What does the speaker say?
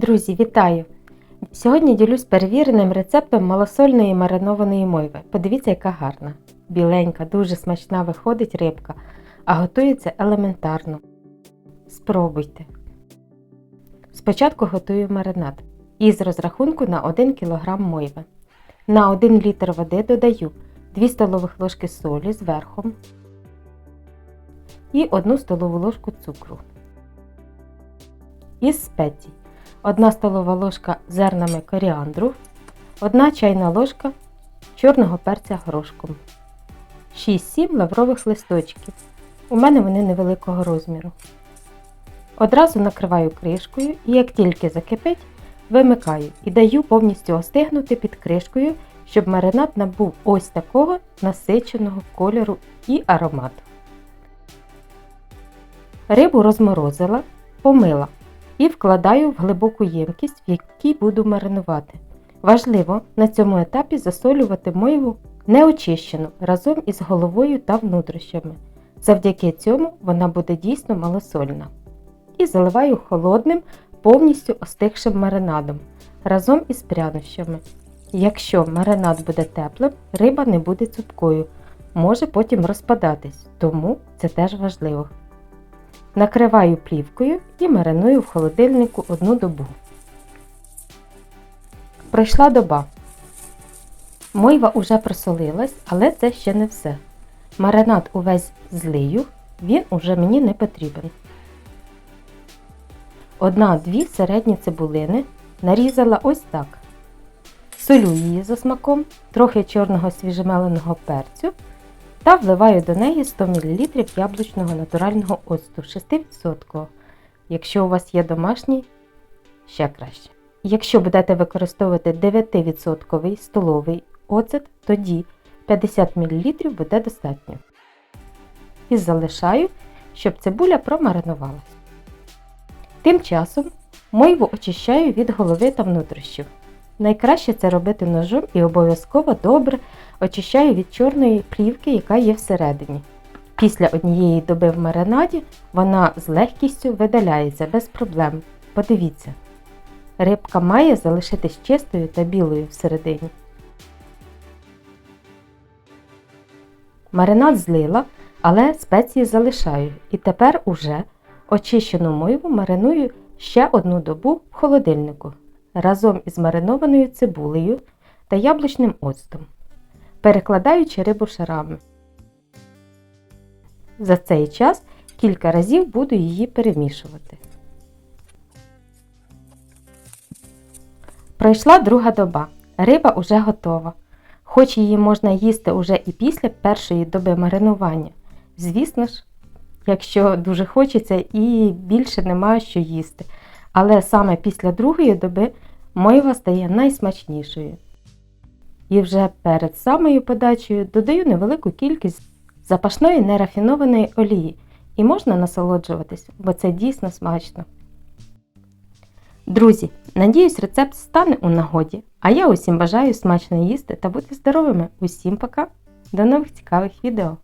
Друзі, вітаю! Сьогодні ділюсь перевіреним рецептом малосольної маринованої мойви. Подивіться, яка гарна. Біленька, дуже смачна виходить рибка, а готується елементарно. Спробуйте. Спочатку готую маринад із розрахунку на 1 кг мойви. На 1 літр води додаю 2 столових ложки солі з і 1 столову ложку цукру. Із спецій 1 столова ложка зернами коріандру, 1 чайна ложка чорного перця горошком, 6-7 лаврових листочків. У мене вони невеликого розміру. Одразу накриваю кришкою і як тільки закипить, вимикаю і даю повністю остигнути під кришкою, щоб маринад набув ось такого насиченого кольору і аромату. Рибу розморозила, помила і вкладаю в глибоку ємкість, в якій буду маринувати. Важливо на цьому етапі засолювати мойву неочищену разом із головою та внутрішнями. Завдяки цьому вона буде дійсно малосольна. І заливаю холодним, повністю остигшим маринадом разом із прянощами. Якщо маринад буде теплим, риба не буде цупкою, може потім розпадатись, тому це теж важливо. Накриваю плівкою і мариную в холодильнику одну добу. Пройшла доба. Мойва уже просолилась, але це ще не все. Маринад увесь злию, він уже мені не потрібен. Одна-дві середні цибулини нарізала ось так. Солю її за смаком, трохи чорного свіжемеленого перцю та вливаю до неї 100 мл яблучного натурального оцту 6%. Якщо у вас є домашній, ще краще. Якщо будете використовувати 9% столовий оцет, тоді 50 мл буде достатньо. І залишаю, щоб цибуля промаринувалась. Тим часом мойву очищаю від голови та внутрішніх. Найкраще це робити ножом і обов'язково добре очищаю від чорної плівки, яка є всередині. Після однієї доби в маринаді вона з легкістю видаляється без проблем. Подивіться, рибка має залишитись чистою та білою всередині. Маринад злила, але спеції залишаю. І тепер уже очищену мойву мариную ще одну добу в холодильнику разом із маринованою цибулею та яблучним оцтом, перекладаючи рибу шарами. За цей час кілька разів буду її перемішувати. Пройшла друга доба. Риба уже готова. Хоч її можна їсти уже і після першої доби маринування. Звісно ж, якщо дуже хочеться і більше немає що їсти. Але саме після другої доби мойва стає найсмачнішою. І вже перед самою подачею додаю невелику кількість запашної нерафінованої олії і можна насолоджуватись, бо це дійсно смачно. Друзі, надіюсь, рецепт стане у нагоді, а я усім бажаю смачно їсти та бути здоровими. Усім пока! До нових цікавих відео!